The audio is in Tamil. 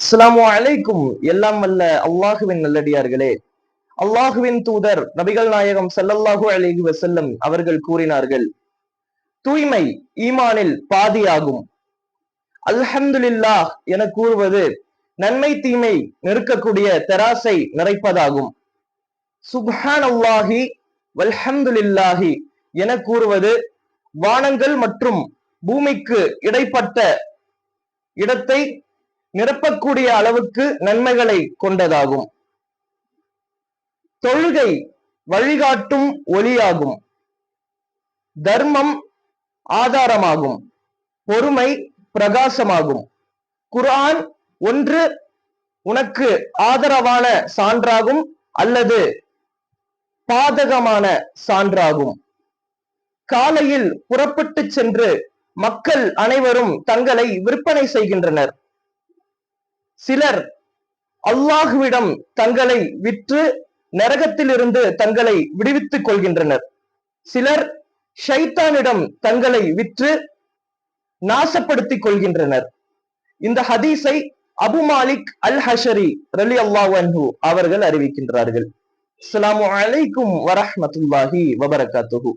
அஸ்லாமு அலைக்கும். எல்லாம் வல்ல அல்லாஹுவின் நல்லடியார்களே. அல்லாஹுவின் தூதர் நபிகள் நாயகம் செல்லல்லாஹு அலைஹி வசல்லம் அவர்கள் கூறினார்கள் தூய்மை ஈமானில் பாதியாகும். அல்ஹம்துலில்லாஹ் என கூறுவது நன்மை தீமை நெருக்கக்கூடிய தெராசை நிறைப்பதாகும். சுப்ஹான் அல்லாஹி வல்ஹம்துலில்லாஹி என கூறுவது வானங்கள் மற்றும் பூமிக்கு இடைப்பட்ட இடத்தை நிரப்பக்கூடிய அளவுக்கு நன்மைகளை கொண்டதாகும். தொழுகை வழிகாட்டும் ஒளியாகும். தர்மம் ஆதாரமாகும். பொறுமை பிரகாசமாகும். குர்ஆன் ஒன்று உனக்கு ஆதரவான சான்றாகும் அல்லது பாதகமான சான்றாகும். காலையில் புறப்பட்டு சென்று மக்கள் அனைவரும் தங்களை விற்பனை செய்கின்றனர். சிலர் அல்லாஹுவிடம் தங்களை விற்று நரகத்திலிருந்து தங்களை விடுவித்துக் கொள்கின்றனர். சிலர் ஷைத்தானிடம் தங்களை விற்று நாசப்படுத்திக் கொள்கின்றனர் இந்த ஹதீஸை அபு மாலிக் அல் ஹஷரி ரலி அல்லாஹு அவர்கள் அறிவிக்கின்றார்கள். அஸ்லாம் வலைக்கும் வரஹ்மத்துல்லாஹி வபரகாத்துஹூ.